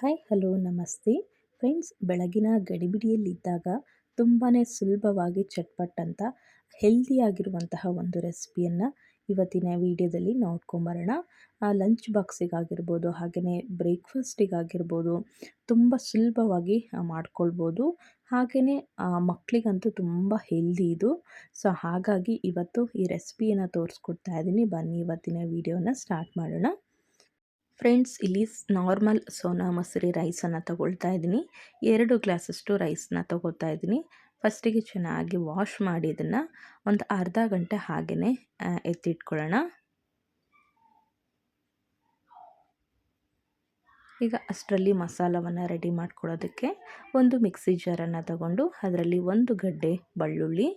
Hi, hello, ನಮಸ್ತೆ. Friends, ಬೆಳಗಿನ ಗಡಿಬಿಡಿಯಲ್ಲಿದ್ದಾಗ ತುಂಬಾ ಸುಲಭವಾಗಿ ಚಟ್ಪಟ್ ಅಂತ ಹೆಲ್ದಿಯಾಗಿರುವಂತಹ ಒಂದು ರೆಸಿಪಿಯನ್ನು ಇವತ್ತಿನ ವಿಡಿಯೋದಲ್ಲಿ ನೋಡ್ಕೊಂಬರೋಣ. ಲಂಚ್ ಬಾಕ್ಸಿಗಾಗಿರ್ಬೋದು ಹಾಗೆಯೇ ಬ್ರೇಕ್ಫಾಸ್ಟಿಗಾಗಿರ್ಬೋದು, ತುಂಬ ಸುಲಭವಾಗಿ ಮಾಡ್ಕೊಳ್ಬೋದು. ಹಾಗೆಯೇ ಮಕ್ಕಳಿಗಂತೂ ತುಂಬ ಹೆಲ್ದಿ ಇದು. ಸೊ, ಹಾಗಾಗಿ ಇವತ್ತು ಈ ರೆಸಿಪಿಯನ್ನು ತೋರಿಸ್ಕೊಡ್ತಾ ಇದ್ದೀನಿ. ಬನ್ನಿ, ಇವತ್ತಿನ ವಿಡಿಯೋನ ಸ್ಟಾರ್ಟ್ ಮಾಡೋಣ. ಫ್ರೆಂಡ್ಸ್, ಇಲ್ಲಿ ನಾರ್ಮಲ್ ಸೋನಾ ಮಸೂರಿ ರೈಸನ್ನು ತಗೊಳ್ತಾ ಇದ್ದೀನಿ. ಎರಡು ಗ್ಲಾಸಷ್ಟು ರೈಸನ್ನ ತಗೋತಾ ಇದ್ದೀನಿ. ಫಸ್ಟಿಗೆ ಚೆನ್ನಾಗಿ ವಾಶ್ ಮಾಡಿ ಇದನ್ನು ಒಂದು ಅರ್ಧ ಗಂಟೆ ಹಾಗೆಯೇ ಎತ್ತಿಟ್ಕೊಳ್ಳೋಣ. ಈಗ ಅಷ್ಟರಲ್ಲಿ ಮಸಾಲವನ್ನು ರೆಡಿ ಮಾಡ್ಕೊಳ್ಳೋದಕ್ಕೆ ಒಂದು ಮಿಕ್ಸಿ ಜಾರನ್ನು ತಗೊಂಡು ಅದರಲ್ಲಿ ಒಂದು ಗಡ್ಡೆ ಬೆಳ್ಳುಳ್ಳಿ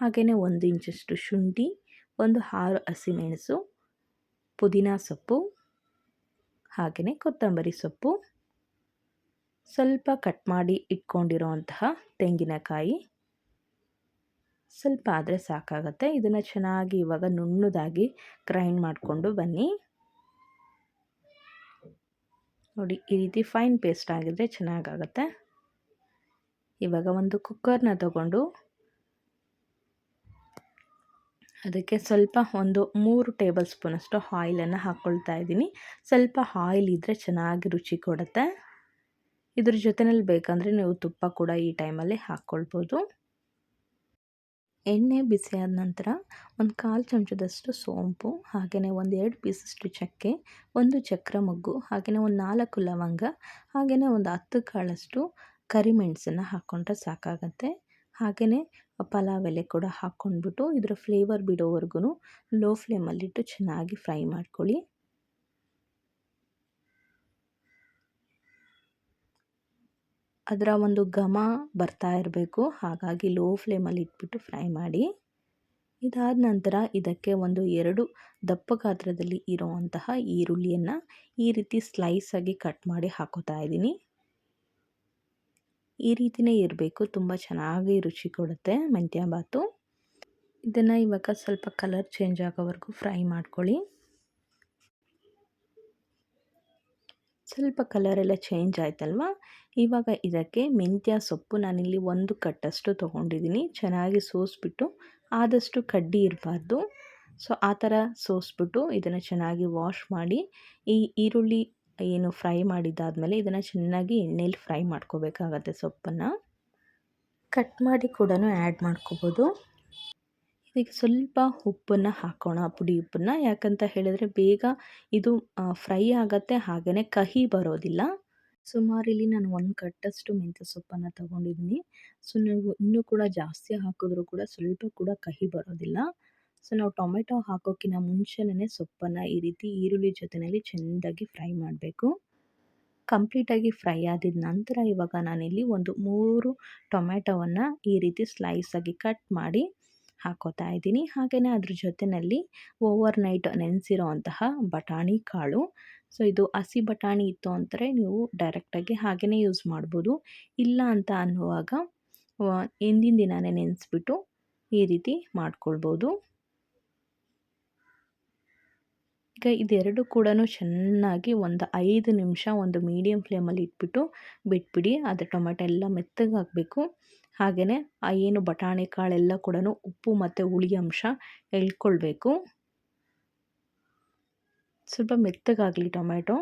ಹಾಗೆಯೇ ಒಂದು ಇಂಚಷ್ಟು ಶುಂಠಿ, ಒಂದು ಆರು ಹಸಿಮೆಣಸು ಪುದೀನ ಸೊಪ್ಪು ಹಾಗೆಯೇ ಕೊತ್ತಂಬರಿ ಸೊಪ್ಪು. ಸ್ವಲ್ಪ ಕಟ್ ಮಾಡಿ ಇಟ್ಕೊಂಡಿರೋಂತಹ ತೆಂಗಿನಕಾಯಿ. ಸ್ವಲ್ಪ ಆದರೆ ಸಾಕಾಗುತ್ತೆ. ಇದನ್ನು ಚೆನ್ನಾಗಿ ಇವಾಗ ನುಣ್ಣದಾಗಿ ಗ್ರೈಂಡ್ ಮಾಡಿಕೊಂಡು ಬನ್ನಿ. ನೋಡಿ, ಈ ರೀತಿ ಫೈನ್ ಪೇಸ್ಟ್ ಆಗಿದ್ರೆ ಚೆನ್ನಾಗಾಗುತ್ತೆ. ಇವಾಗ ಒಂದು ಕುಕ್ಕರ್ನ ತಗೊಂಡು ಅದಕ್ಕೆ ಸ್ವಲ್ಪ ಒಂದು ಮೂರು ಟೇಬಲ್ ಸ್ಪೂನಷ್ಟು ಆಯಿಲನ್ನು ಹಾಕ್ಕೊಳ್ತಾ ಇದ್ದೀನಿ. ಸ್ವಲ್ಪ ಆಯಿಲ್ ಇದ್ದರೆ ಚೆನ್ನಾಗಿ ರುಚಿ ಕೊಡುತ್ತೆ. ಇದ್ರ ಜೊತೆಯಲ್ಲಿ ಬೇಕಂದರೆ ನೀವು ತುಪ್ಪ ಕೂಡ ಈ ಟೈಮಲ್ಲಿ ಹಾಕ್ಕೊಳ್ಬೋದು ಎಣ್ಣೆ ಬಿಸಿಯಾದ ನಂತರ ಒಂದು ಕಾಲು ಚಮಚದಷ್ಟು ಸೋಂಪು, ಹಾಗೆಯೇ ಒಂದು ಎರಡು ಪೀಸಷ್ಟು ಚಕ್ಕೆ, ಒಂದು ಚಕ್ರ ಮೊಗ್ಗು, ಹಾಗೆಯೇ ಒಂದು ನಾಲ್ಕು ಲವಂಗ, ಹಾಗೆಯೇ ಒಂದು ಹತ್ತು ಕಾಳಷ್ಟು ಕರಿಮೆಣಸನ್ನು ಹಾಕ್ಕೊಂಡ್ರೆ ಸಾಕಾಗತ್ತೆ. ಹಾಗೆಯೇ ಪಲಾವ್ ಎಲೆ ಕೂಡ ಹಾಕ್ಕೊಂಡ್ಬಿಟ್ಟು ಇದರ ಫ್ಲೇವರ್ ಬಿಡೋವರೆಗೂ ಲೋ ಫ್ಲೇಮಲ್ಲಿಟ್ಟು ಚೆನ್ನಾಗಿ ಫ್ರೈ ಮಾಡ್ಕೊಳ್ಳಿ. ಅದರ ಒಂದು ಘಮ ಬರ್ತಾ ಇರಬೇಕು, ಹಾಗಾಗಿ ಲೋ ಫ್ಲೇಮಲ್ಲಿ ಇಟ್ಬಿಟ್ಟು ಫ್ರೈ ಮಾಡಿ. ಇದಾದ ನಂತರ ಇದಕ್ಕೆ ಒಂದು ಎರಡು ದಪ್ಪ ಗಾತ್ರದಲ್ಲಿ ಇರುವಂತಹ ಈರುಳ್ಳಿಯನ್ನು ಈ ರೀತಿ ಸ್ಲೈಸಾಗಿ ಕಟ್ ಮಾಡಿ ಹಾಕೋತಾ ಇದ್ದೀನಿ. ಈ ರೀತಿಯೇ ಇರಬೇಕು. ತುಂಬ ಚೆನ್ನಾಗಿ ರುಚಿ ಕೊಡುತ್ತೆ ಮೆಂತ್ಯ ಬಾತು ಇದನ್ನು ಇವಾಗ ಸ್ವಲ್ಪ ಕಲರ್ ಚೇಂಜ್ ಆಗೋವರೆಗೂ ಫ್ರೈ ಮಾಡ್ಕೊಳ್ಳಿ. ಸ್ವಲ್ಪ ಕಲರ್ ಎಲ್ಲ ಚೇಂಜ್ ಆಯ್ತಲ್ವ? ಇವಾಗ ಇದಕ್ಕೆ ಮೆಂತ್ಯ ಸೊಪ್ಪು ನಾನಿಲ್ಲಿ ಒಂದು ಕಟ್ಟಷ್ಟು ತೊಗೊಂಡಿದ್ದೀನಿ. ಚೆನ್ನಾಗಿ ಸೋಸ್ಬಿಟ್ಟು ಆದಷ್ಟು ಕಡ್ಡಿ ಇರಬಾರ್ದು. ಸೊ ಆ ಥರ ಸೋಸ್ಬಿಟ್ಟು ಇದನ್ನು ಚೆನ್ನಾಗಿ ವಾಶ್ ಮಾಡಿ ಈ ಈರುಳ್ಳಿ ಏನು ಫ್ರೈ ಮಾಡಿದ್ದಾದಮೇಲೆ ಇದನ್ನು ಚೆನ್ನಾಗಿ ಎಣ್ಣೆಯಲ್ಲಿ ಫ್ರೈ ಮಾಡ್ಕೋಬೇಕಾಗತ್ತೆ ಸೊಪ್ಪನ್ನು. ಕಟ್ ಮಾಡಿ ಕೂಡ ಆ್ಯಡ್ ಮಾಡ್ಕೋಬೋದು. ಇದಕ್ಕೆ ಸ್ವಲ್ಪ ಉಪ್ಪನ್ನು ಹಾಕೋಣ, ಪುಡಿ ಉಪ್ಪನ್ನು. ಯಾಕಂತ ಹೇಳಿದ್ರೆ ಬೇಗ ಇದು ಫ್ರೈ ಆಗುತ್ತೆ ಹಾಗೆಯೇ ಕಹಿ ಬರೋದಿಲ್ಲ. ಸುಮಾರು ಇಲ್ಲಿ ನಾನು ಒಂದು ಕಟ್ಟಷ್ಟು ಮೆಂತ್ಯ ಸೊಪ್ಪನ್ನು ತೊಗೊಂಡಿದ್ದೀನಿ. ಸೊ ನೀವು ಇನ್ನೂ ಕೂಡ ಜಾಸ್ತಿ ಹಾಕಿದ್ರೂ ಕೂಡ ಸ್ವಲ್ಪ ಕೂಡ ಕಹಿ ಬರೋದಿಲ್ಲ. ಸೊ, ನಾವು ಟೊಮೆಟೊ ಹಾಕೋಕ್ಕಿಂತ ಮುಂಚೆನೇ ಸೊಪ್ಪನ್ನು ಈ ರೀತಿ ಈರುಳ್ಳಿ ಜೊತೆಯಲ್ಲಿ ಚೆಂದಾಗಿ ಫ್ರೈ ಮಾಡಬೇಕು. ಕಂಪ್ಲೀಟಾಗಿ ಫ್ರೈ ಆದಿದ ನಂತರ ಇವಾಗ ನಾನಿಲ್ಲಿ ಒಂದು ಮೂರು ಟೊಮೆಟೊವನ್ನು ಈ ರೀತಿ ಸ್ಲೈಸಾಗಿ ಕಟ್ ಮಾಡಿ ಹಾಕೋತಾ ಇದ್ದೀನಿ. ಹಾಗೆಯೇ ಅದ್ರ ಜೊತೆಯಲ್ಲಿ ಓವರ್ ನೈಟ್ ನೆನೆಸಿರೋ ಅಂತಹ ಬಟಾಣಿ ಕಾಳು. ಸೊ, ಇದು ಹಸಿ ಬಟಾಣಿ ಇತ್ತು ಅಂದರೆ ನೀವು ಡೈರೆಕ್ಟಾಗಿ ಹಾಗೆಯೇ ಯೂಸ್ ಮಾಡ್ಬೋದು. ಇಲ್ಲ ಅಂತ ಅನ್ನುವಾಗ ಹಿಂದಿನ ದಿನವೇ ನೆನೆಸ್ಬಿಟ್ಟು ಈ ರೀತಿ ಮಾಡ್ಕೊಳ್ಬೋದು. ಈಗ ಇದೆರಡು ಕೂಡ ಚೆನ್ನಾಗಿ ಒಂದು ಐದು ನಿಮಿಷ ಒಂದು ಮೀಡಿಯಮ್ ಫ್ಲೇಮಲ್ಲಿ ಇಟ್ಬಿಟ್ಟು ಬಿಟ್ಬಿಡಿ, ಅದು ಟೊಮೆಟೊ ಎಲ್ಲ ಮೆತ್ತಗಾಗಬೇಕು ಹಾಗೆಯೇ ಆ ಏನು ಬಟಾಣಿ ಕಾಳೆಲ್ಲ ಕೂಡ ಉಪ್ಪು ಮತ್ತು ಹುಳಿ ಅಂಶ ಎಳ್ಕೊಳ್ಬೇಕು. ಸ್ವಲ್ಪ ಮೆತ್ತಗಾಗಲಿ ಟೊಮೆಟೊ.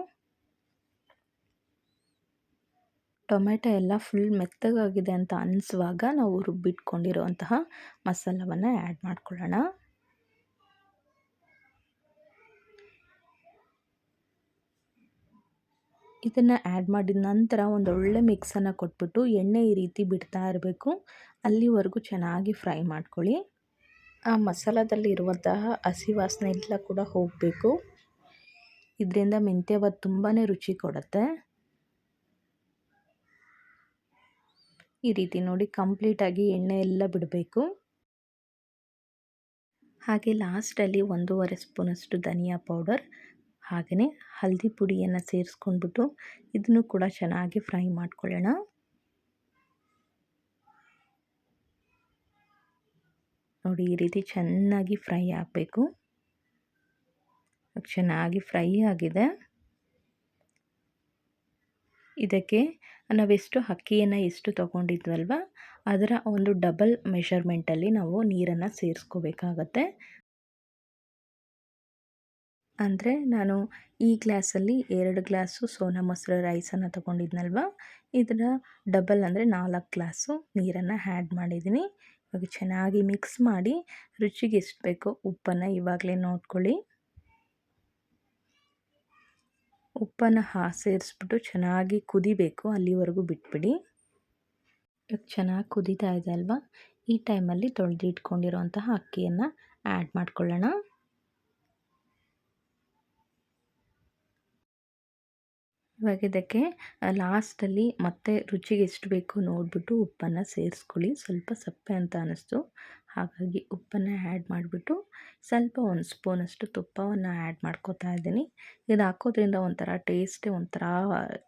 ಟೊಮೆಟೊ ಎಲ್ಲ ಫುಲ್ ಮೆತ್ತಗಾಗಿದೆ ಅಂತ ಅನಿಸುವಾಗ ನಾವು ರುಬ್ಬಿಟ್ಕೊಂಡಿರುವಂತಹ ಮಸಾಲವನ್ನು ಆ್ಯಡ್ ಮಾಡ್ಕೊಳ್ಳೋಣ. ಇದನ್ನು ಆ್ಯಡ್ ಮಾಡಿದ ನಂತರ ಒಂದೊಳ್ಳೆ ಮಿಕ್ಸನ್ನು ಕೊಟ್ಬಿಟ್ಟು ಎಣ್ಣೆ ಈ ರೀತಿ ಬಿಡ್ತಾ ಇರಬೇಕು. ಅಲ್ಲಿವರೆಗೂ ಚೆನ್ನಾಗಿ ಫ್ರೈ ಮಾಡ್ಕೊಳ್ಳಿ. ಆ ಮಸಾಲದಲ್ಲಿ ಇರುವಂತಹ ಹಸಿ ವಾಸನೆ ಎಲ್ಲ ಕೂಡ ಹೋಗಬೇಕು. ಇದರಿಂದ ಮೆಂತ್ಯವಾದ ತುಂಬಾ ರುಚಿ ಕೊಡುತ್ತೆ. ಈ ರೀತಿ ನೋಡಿ ಕಂಪ್ಲೀಟಾಗಿ ಎಣ್ಣೆ ಎಲ್ಲ ಬಿಡಬೇಕು. ಹಾಗೆ ಲಾಸ್ಟಲ್ಲಿ ಒಂದೂವರೆ ಸ್ಪೂನಷ್ಟು ಧನಿಯಾ ಪೌಡರ್ ಹಾಗೆಯೇ ಹಲ್ದಿ ಪುಡಿಯನ್ನು ಸೇರಿಸ್ಕೊಂಡ್ಬಿಟ್ಟು ಇದನ್ನು ಕೂಡ ಚೆನ್ನಾಗಿ ಫ್ರೈ ಮಾಡ್ಕೊಳ್ಳೋಣ. ನೋಡಿ ಈ ರೀತಿ ಚೆನ್ನಾಗಿ ಫ್ರೈ ಆಗಬೇಕು. ಚೆನ್ನಾಗಿ ಫ್ರೈ ಆಗಿದೆ. ಇದಕ್ಕೆ ನಾವೆಷ್ಟು ಅಕ್ಕಿಯನ್ನು ಎಷ್ಟು ತೊಗೊಂಡಿದ್ವಲ್ವ ಅದರ ಒಂದು ಡಬಲ್ ಮೆಷರ್ಮೆಂಟಲ್ಲಿ ನಾವು ನೀರನ್ನು ಸೇರಿಸ್ಕೋಬೇಕಾಗತ್ತೆ. ಅಂದರೆ ನಾನು ಈ ಗ್ಲಾಸಲ್ಲಿ ಎರಡು ಗ್ಲಾಸು ಸೋನಾ ಮೊಸರು ರೈಸನ್ನು ತೊಗೊಂಡಿದ್ನಲ್ವ? ಇದರ ಡಬಲ್ ಅಂದರೆ ನಾಲ್ಕು ಗ್ಲಾಸು ನೀರನ್ನು ಆ್ಯಡ್ ಮಾಡಿದ್ದೀನಿ. ಇವಾಗ ಚೆನ್ನಾಗಿ ಮಿಕ್ಸ್ ಮಾಡಿ ರುಚಿಗೆ ಎಷ್ಟು ಬೇಕೋ ಉಪ್ಪನ್ನು ಇವಾಗಲೇ ನೋಡ್ಕೊಳ್ಳಿ. ಉಪ್ಪನ್ನು ಹಾ ಸೇರಿಸ್ಬಿಟ್ಟು ಚೆನ್ನಾಗಿ ಕುದಿಬೇಕು ಅಲ್ಲಿವರೆಗೂ ಬಿಟ್ಬಿಡಿ. ಇವಾಗ ಚೆನ್ನಾಗಿ ಕುದೀತಾ ಇದೆ ಅಲ್ವಾ? ಈ ಟೈಮಲ್ಲಿ ತೊಳೆದಿಟ್ಕೊಂಡಿರೋಂತಹ ಅಕ್ಕಿಯನ್ನು ಆ್ಯಡ್ ಮಾಡ್ಕೊಳ್ಳೋಣ. ಇವಾಗ ಇದಕ್ಕೆ ಲಾಸ್ಟಲ್ಲಿ ಮತ್ತೆ ರುಚಿಗೆ ಎಷ್ಟು ಬೇಕು ನೋಡಿಬಿಟ್ಟು ಉಪ್ಪನ್ನು ಸೇರಿಸ್ಕೊಳ್ಳಿ. ಸ್ವಲ್ಪ ಸಪ್ಪೆ ಅಂತ ಅನ್ನಿಸ್ತು ಹಾಗಾಗಿ ಉಪ್ಪನ್ನು ಆ್ಯಡ್ ಮಾಡಿಬಿಟ್ಟು ಸ್ವಲ್ಪ ಒಂದು ಸ್ಪೂನಷ್ಟು ತುಪ್ಪವನ್ನು ಆ್ಯಡ್ ಮಾಡ್ಕೋತಾ ಇದ್ದೀನಿ. ಇದು ಹಾಕೋದ್ರಿಂದ ಒಂಥರ ಟೇಸ್ಟೇ ಒಂಥರ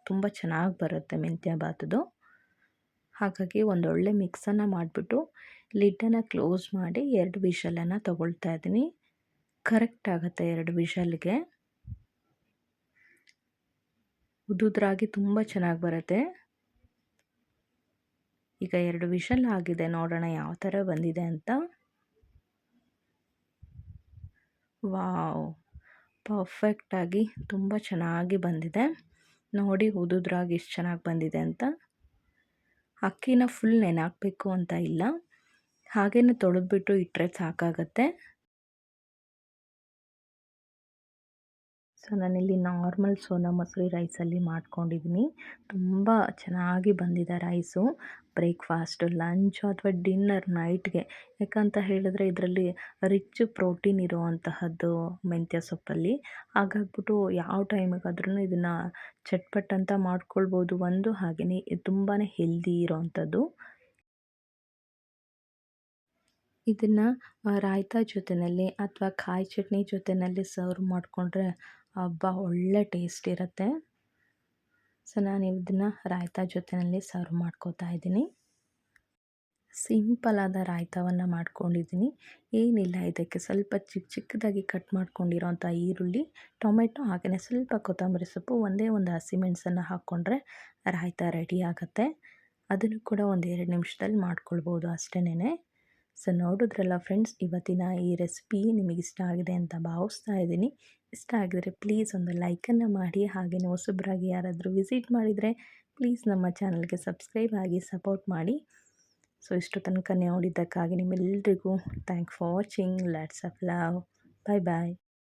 ತುಂಬ ಚೆನ್ನಾಗಿ ಬರುತ್ತೆ ಮೆಂತ್ಯ ಬಾತದು ಹಾಗಾಗಿ ಒಂದೊಳ್ಳೆ ಮಿಕ್ಸನ್ನು ಮಾಡಿಬಿಟ್ಟು ಲಿಡ್ಡನ್ನು ಕ್ಲೋಸ್ ಮಾಡಿ ಎರಡು ವಿಷಲನ್ನು ತೊಗೊಳ್ತಾ ಇದ್ದೀನಿ. ಕರೆಕ್ಟ್ ಆಗುತ್ತೆ ಎರಡು ವಿಷಲ್ಗೆ. ಉದುದ್ರಾಗಿ ತುಂಬ ಚೆನ್ನಾಗಿ ಬರುತ್ತೆ. ಈಗ ಎರಡು ವಿಷಲ್ ಆಗಿದೆ, ನೋಡೋಣ ಯಾವ ಥರ ಬಂದಿದೆ ಅಂತ. ವಾವ್! ಪರ್ಫೆಕ್ಟಾಗಿ ತುಂಬ ಚೆನ್ನಾಗಿ ಬಂದಿದೆ. ನೋಡಿ ಉದುದ್ರಾಗಿ ಎಷ್ಟು ಚೆನ್ನಾಗಿ ಬಂದಿದೆ ಅಂತ. ಅಕ್ಕಿನ ಫುಲ್ ನೆನಾಕಬೇಕು ಅಂತ ಇಲ್ಲ. ಹಾಗೇನೆ ತೊಳೆದ್ಬಿಟ್ಟು ಇಟ್ಟರೆ ಸಾಕಾಗತ್ತೆ. ಸೊ ನಾನಿಲ್ಲಿ ನಾರ್ಮಲ್ ಸೋನಾ ಮಸೂರಿ ರೈಸಲ್ಲಿ ಮಾಡ್ಕೊಂಡಿದ್ದೀನಿ. ತುಂಬ ಚೆನ್ನಾಗಿ ಬಂದಿದೆ ರೈಸು. ಬ್ರೇಕ್ಫಾಸ್ಟು, ಲಂಚು ಅಥವಾ ಡಿನ್ನರ್ ನೈಟ್ಗೆ. ಯಾಕಂತ ಹೇಳಿದ್ರೆ ಇದರಲ್ಲಿ ರಿಚ್ ಪ್ರೋಟೀನ್ ಇರುವಂತಹದ್ದು ಮೆಂತ್ಯ ಸೊಪ್ಪಲ್ಲಿ. ಹಾಗಾಗ್ಬಿಟ್ಟು ಯಾವ ಟೈಮಿಗಾದ್ರೂ ಇದನ್ನು ಚಟ್ಪಟ್ ಅಂತ ಮಾಡ್ಕೊಳ್ಬೋದು. ಒಂದು ಹಾಗೆಯೇ ತುಂಬಾ ಹೆಲ್ದಿ ಇರೋವಂಥದ್ದು ಇದನ್ನು ರಾಯ್ತ ಜೊತೆಯಲ್ಲಿ ಅಥವಾ ಕಾಯಿ ಚಟ್ನಿ ಜೊತೆಯಲ್ಲಿ ಸರ್ವ್ ಮಾಡಿಕೊಂಡ್ರೆ ಹಬ್ಬ ಒಳ್ಳೆ ಟೇಸ್ಟ್ ಇರುತ್ತೆ. ಸೊ, ನಾನು ಇದನ್ನು ರಾಯ್ತ ಜೊತೆಯಲ್ಲಿ ಸರ್ವ್ ಮಾಡ್ಕೋತಾ ಇದ್ದೀನಿ. ಸಿಂಪಲಾದ ರಾಯ್ತವನ್ನು ಮಾಡ್ಕೊಂಡಿದ್ದೀನಿ. ಏನಿಲ್ಲ ಇದಕ್ಕೆ, ಸ್ವಲ್ಪ ಚಿಕ್ಕ ಚಿಕ್ಕದಾಗಿ ಕಟ್ ಮಾಡ್ಕೊಂಡಿರೋಂಥ ಈರುಳ್ಳಿ, ಟೊಮೆಟೊ ಹಾಗೆಯೇ ಸ್ವಲ್ಪ ಕೊತ್ತಂಬರಿ ಸೊಪ್ಪು, ಒಂದೇ ಒಂದು ಹಸಿಮೆಣಸನ್ನು ಹಾಕ್ಕೊಂಡ್ರೆ ರಾಯ್ತ ರೆಡಿ ಆಗುತ್ತೆ. ಅದನ್ನು ಕೂಡ ಒಂದು ಎರಡು ನಿಮಿಷದಲ್ಲಿ ಮಾಡ್ಕೊಳ್ಬೋದು ಅಷ್ಟೇನೆ ಸೊ ನೋಡಿದ್ರಲ್ಲ ಫ್ರೆಂಡ್ಸ್ ಇವತ್ತಿನ ಈ ರೆಸಿಪಿ ನಿಮಗೆ ಇಷ್ಟ ಆಗಿದೆ ಅಂತ ಭಾವಿಸ್ತಾ ಇದ್ದೀನಿ. ಇಷ್ಟ ಆಗಿದರೆ ಪ್ಲೀಸ್ ಒಂದು ಲೈಕನ್ನು ಮಾಡಿ ಹಾಗೆಯೇ ಹೊಸಬ್ರಾಗಿ ಯಾರಾದರೂ ವಿಸಿಟ್ ಮಾಡಿದರೆ ಪ್ಲೀಸ್ ನಮ್ಮ ಚಾನಲ್ಗೆ ಸಬ್ಸ್ಕ್ರೈಬ್ ಆಗಿ ಸಪೋರ್ಟ್ ಮಾಡಿ. ಸೊ ಇಷ್ಟು ತನಕ ನೋಡಿದ್ದಕ್ಕಾಗಿ ನಿಮ್ಮೆಲ್ಲರಿಗೂ thank for watching lots of love bye bye